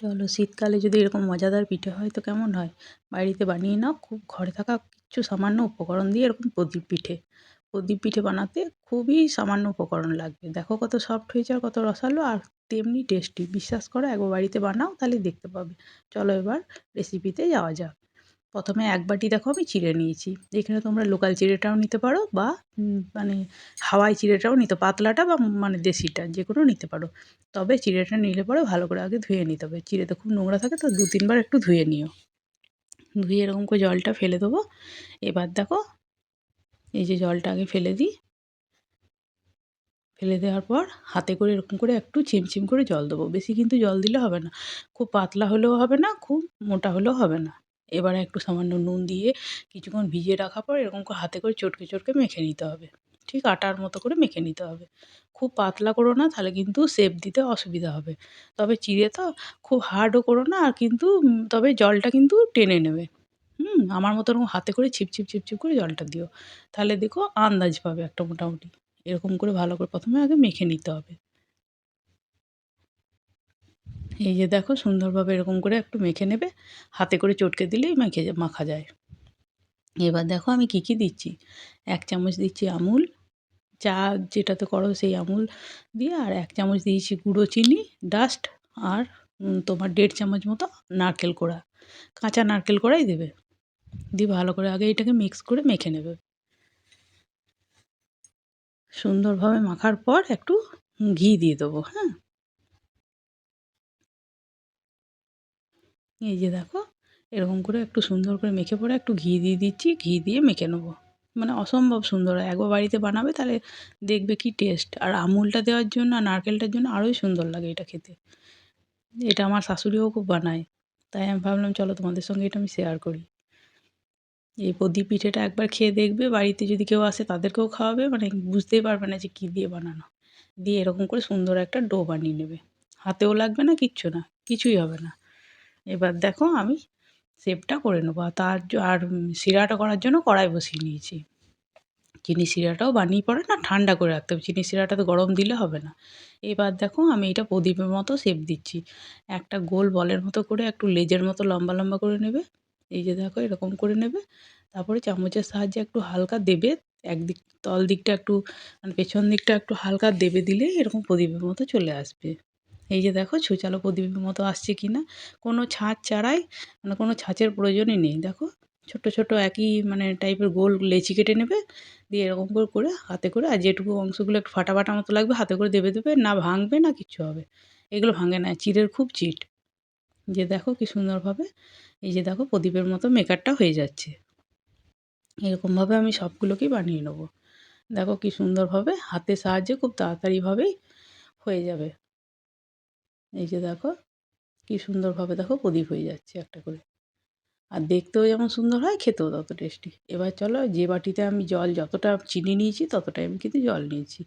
চলো শীতকালে যদি এরকম মজাদার পিঠে হয় তো কেমন হয়? বাড়িতে বানিয়ে নাও, খুব ঘরে থাকা কিছু সামান্য উপকরণ দিয়ে এরকম প্রদীপ পিঠে। প্রদীপ পিঠে বানাতে খুবই সামান্য উপকরণ লাগবে। দেখো কত সফট হয়েছে আর কত রসালো আর তেমনি টেস্টি বিশ্বাস করো একবার বাড়িতে বানাও তাহলে দেখতে পাবে। চলো এবার রেসিপিতে যাওয়া যাক। প্রথমে এক বাটি দেখো আমি চিড়ে নিয়েছি। এখানে তোমরা লোকাল চিড়েটাও নিতে পারো বা মানে হাওয়াই চিড়েটাও নিতে, পাতলাটা বা মানে দেশিটা যে কোনো নিতে পারো। তবে চিড়েটা নিলে পরে ভালো করে আগে ধুয়ে নিতে হবে। চিড়েতে খুব নোংরা থাকে তো দু তিনবার একটু ধুয়ে নিও। ধুয়ে এরকম করে জলটা ফেলে দেবো। এবার দেখো, এই যে জলটা আগে ফেলে দিই। ফেলে দেওয়ার পর হাতে করে এরকম করে একটু চিমচিম করে জল দেবো। বেশি কিন্তু জল দিলে হবে না। খুব পাতলা হলেও হবে না, খুব মোটা হলেও হবে না। এবারে একটু সামান্য নুন দিয়ে কিছুক্ষণ ভিজিয়ে রাখার পর এরকম করে হাতে করে চটকে চটকে মেখে নিতে হবে। ঠিক আটার মতো করে মেখে নিতে হবে। খুব পাতলা করো না, তাহলে কিন্তু শেপ দিতে অসুবিধা হবে। তবে চিড়ে তো খুব হার্ডও করো না, আর কিন্তু, তবে জলটা কিন্তু টেনে নেবে। হুম, আমার মতো এরকম হাতে করে ছিপছিপ ছিপছিপ করে জলটা দিও। তাহলে দেখো আন্দাজ পাবে একটা মোটামুটি। এরকম করে ভালো করে প্রথমে আগে মেখে নিতে হবে। এই যে দেখো সুন্দরভাবে এরকম করে একটু মেখে নেবে। হাতে করে চটকে দিলেই মেখে মাখা যায়। এবার দেখো আমি কী কী দিচ্ছি? এক চামচ দিচ্ছি আমুল, চা যেটাতে করো সেই আমুল দিয়ে আর এক চামচ দিয়েছি গুঁড়ো চিনি ডাস্ট আর তোমার দেড় চামচ মতো নারকেল কোড়া। কাঁচা নারকেল কোড়াই দেবে। দিয়ে ভালো করে আগে এটাকে মিক্স করে মেখে নেবে। সুন্দরভাবে মাখার পর একটু ঘি দিয়ে দেবো হ্যাঁ? এই যে দেখো, এরকম করে একটু সুন্দর করে মেখে পরে একটু ঘি দিয়ে দিচ্ছি, ঘি দিয়ে মেখে নেব। মানে অসম্ভব সুন্দর হয়। একবার বাড়িতে বানাবে তাহলে দেখবে কি টেস্ট আর আমুলটা দেওয়ার জন্য আর নারকেলটার জন্য আরোই সুন্দর লাগে এটা খেতে। এটা আমার শাশুড়িও খুব বানায়। তাই আমি ভাবলাম, চলো তোমাদের সঙ্গে এটা আমি শেয়ার করি। এই প্রদীপ পিঠেটা একবার খেয়ে দেখবে। বাড়িতে যদি কেউ আসে তাদেরকেও খাওয়াবে। মানে বুঝতেই পারবে না যে কী দিয়ে বানানো। দিয়ে এরকম করে সুন্দর একটা ডো বানিয়ে নেবে। হাতেও লাগবে না, কিচ্ছু না। কিছুই হবে না। এবার দেখো আমি শেপটা করে নেব। আর তার আর শিরাটা করার জন্য কড়াই বসিয়ে নিয়েছি। চিনি শিরাটাও বানিয়ে পড়ে না ঠান্ডা করে রাখতে হবে। চিনি শিরাটা তো গরম দিলে হবে না। এবার দেখো আমি এটা প্রদীপের মতো শেপ দিচ্ছি। একটা গোল বলের মতো করে, একটু লেজের মতো লম্বা লম্বা করে নেবে। এই যে দেখো এরকম করে নেবে। তারপরে চামচের সাহায্যে একটু হালকা দেবে। একদিক তল দিকটা একটু মানে পেছন দিকটা একটু হালকা দেবে দিলে এরকম প্রদীপের মতো চলে আসবে। এই যে দেখো ছুচালো প্রদীপের মতো আসছে কি না? কোনো ছাঁচ ছাড়াই মানে কোনো ছাঁচের প্রয়োজনই নেই। দেখো ছোট ছোট একই মানে টাইপের গোল লেচি কেটে নেবে, দিয়ে এরকম করে করে হাতে করে, আর যেটুকু অংশগুলো একটু ফাটা ফাটা মতো লাগবে, হাতে করে দেবে দেবে, না ভাঙবে না কিচ্ছু হবে। এগুলো ভাঙে না, চিড়ের খুব চিট। যে দেখো কি সুন্দরভাবে, এই যে দেখো প্রদীপের মতো মেকারটা হয়ে যাচ্ছে। এরকমভাবে আমি সবগুলোকেই বানিয়ে নেব। দেখো কি সুন্দরভাবে, হাতের সাহায্যে খুব তাড়াতাড়িভাবেই হয়ে যাবে। এই যে দেখো, কি সুন্দরভাবে দেখো প্রদীপ হয়ে যাচ্ছে একটা করে। আর দেখতেও যেমন সুন্দর হয়, খেতেও তত টেস্টি এবার চলো, যে বাটিতে আমি জল যতটা চিনি নিয়েছি, ততটাই আমি কিন্তু জল নিয়েছি।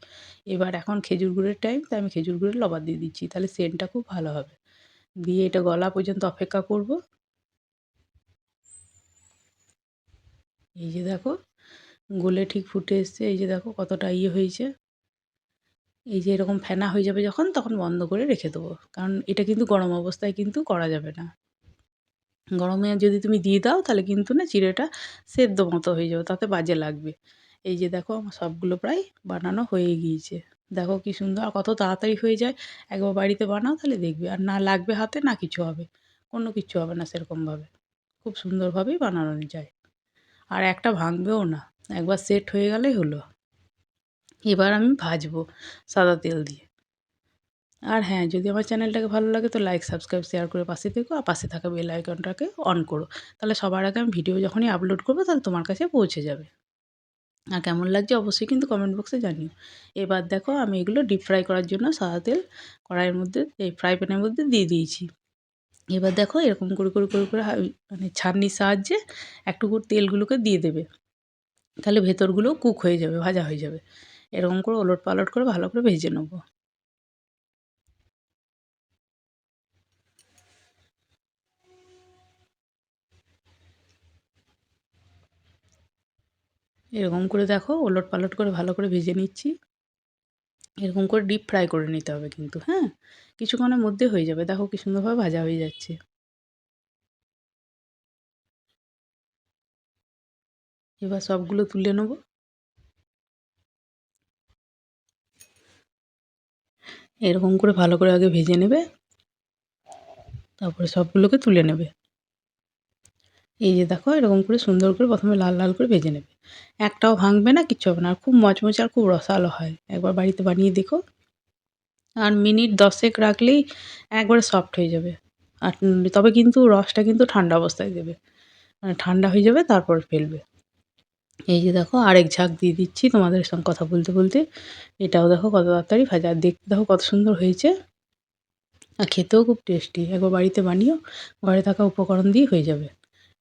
এবার এখন খেজুর গুড়ের টাইম তাই আমি খেজুর গুড়ের লবার দিয়ে দিচ্ছি, তাহলে সেন্টটা খুব ভালো হবে। দিয়ে এটা গলা পর্যন্ত অপেক্ষা করব। এই যে দেখো, গোলে ঠিক ফুটে এসছে, এই যে দেখো কতটা ইয়ে হয়েছে। এই যে এরকম ফেনা হয়ে যাবে যখন, তখন বন্ধ করে রেখে দেবো। কারণ এটা কিন্তু গরম অবস্থায় কিন্তু করা যাবে না। গরমে যদি তুমি দিয়ে দাও, তাহলে কিন্তু না চিড়েটা সেদ্ধ মতো হয়ে যাবে, তাতে বাজে লাগবে। এই যে দেখো, আমার সবগুলো প্রায় বানানো হয়ে গিয়েছে। দেখো কি সুন্দর, আর কত তাড়াতাড়ি হয়ে যায়। একবার বাড়িতে বানাও, তাহলে দেখবে। আর না লাগবে হাতে, না কিছু হবে। কোনো কিছু হবে না সেরকমভাবে। খুব সুন্দরভাবেই বানানো যায়। আর একটা ভাঙবেও না। একবার সেট হয়ে গেলেই হলো। এবার আমি ভাজবো সাদা তেল দিয়ে। আর হ্যাঁ যদি আমার চ্যানেলটাকে ভালো লাগে তো লাইক সাবস্ক্রাইব শেয়ার করে পাশে থেকো আর পাশে থাকা বেল আইকনটাকে অন করো। তাহলে সবার আগে আমি ভিডিও যখনই আপলোড করব তাহলে তোমার কাছে পৌঁছে যাবে। আর কেমন লাগছে অবশ্যই কিন্তু কমেন্ট বক্সে জানিও। এবার দেখো আমি এগুলো ডিপ ফ্রাই করার জন্য সাদা তেল কড়াইয়ের মধ্যে, এই ফ্রাই প্যানের মধ্যে দিয়ে দিয়েছি। এবার দেখো এরকম করে করে করে করে মানে ছাড়নির সাহায্যে একটু করে তেলগুলোকে দিয়ে দেবে। তাহলে ভেতরগুলো কুক হয়ে যাবে, ভাজা হয়ে যাবে। এরকম করে ওলট পালট করে ভালো করে ভেজে নেব। এরকম করে দেখো ওলট পালট করে ভালো করে ভেজে নিচ্ছি। এরকম করে ডিপ ফ্রাই করে নিতে হবে কিন্তু হ্যাঁ? কিছুক্ষণের মধ্যে হয়ে যাবে। দেখো কি সুন্দরভাবে ভাজা হয়ে যাচ্ছে। এবার সবগুলো তুলে নেব। এরকম করে ভালো করে আগে ভেজে নেবে। তারপরে সবগুলোকে তুলে নেবে। এই যে দেখো, এরকম করে সুন্দর করে প্রথমে লাল লাল করে ভেজে নেবে। একটাও ভাঙবে না, কিচ্ছু হবে না। আর খুব মচমচে আর খুব রসালো হয়। একবার বাড়িতে বানিয়ে দেখো। আর মিনিট দশেক রাখলেই একবারে সফট হয়ে যাবে। আর তবে কিন্তু রসটা কিন্তু ঠান্ডা অবস্থায় দেবে। মানে ঠান্ডা হয়ে যাবে, তারপর ফেলবে। এই যে দেখো, আরেক ঝাঁক দিয়ে দিচ্ছি তোমাদের সঙ্গে কথা বলতে বলতে। এটাও দেখো কত তাড়াতাড়ি ভাজা। আর দেখতে দেখো কত সুন্দর হয়েছে। আর খেতেও খুব টেস্টি একবার বাড়িতে বানিও, ঘরে থাকা উপকরণ দিয়ে হয়ে যাবে।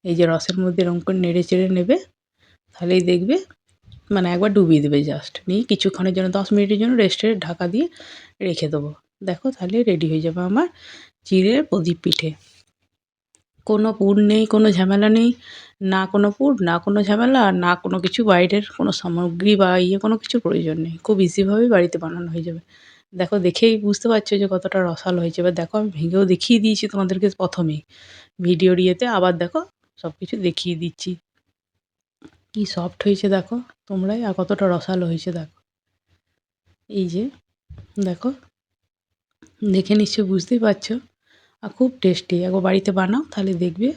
এই যে রসের মধ্যে এরকম করে নেড়ে চেড়ে নেবে, তাহলেই দেখবে মানে একবার ডুবিয়ে দেবে জাস্ট নিয়ে কিছুক্ষণের জন্য, দশ মিনিটের জন্য রেস্টে ঢাকা দিয়ে রেখে দেবো। দেখো তাহলে রেডি হয়ে যাবে আমার চিড়ের প্রদীপ পিঠে। কোনো পুর নেই, কোনো ঝামেলা নেই। না কোনো পুর, না কোনো ঝামেলা আর না কোনো কিছু বাইরের কোনো সামগ্রী বা ইয়ে কোনো কিছু প্রয়োজন নেই। খুব ইজিভাবেই বাড়িতে বানানো হয়ে যাবে। দেখো, দেখেই বুঝতে পারছ যে কতটা রসালো হয়েছে এবার দেখো, আমি ভেঙেও দেখিয়ে দিয়েছি তোমাদেরকে প্রথমেই। ভিডিওর ইয়েতে আবার দেখো সব কিছু দেখিয়ে দিচ্ছি। কি সফট হয়েছে দেখো, তোমরাই, আর কতটা রসালো হয়েছে দেখো। এই যে, দেখো, দেখে নিশ্চয়ই বুঝতেই পারছ। আর খুব টেস্টি। একবার বাড়িতে বানাও, তাহলে দেখবে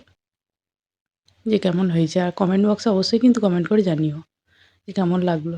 যে কেমন হয়েছে। আর কমেন্ট বক্সে অবশ্যই কিন্তু কমেন্ট করে জানিও যে কেমন লাগল।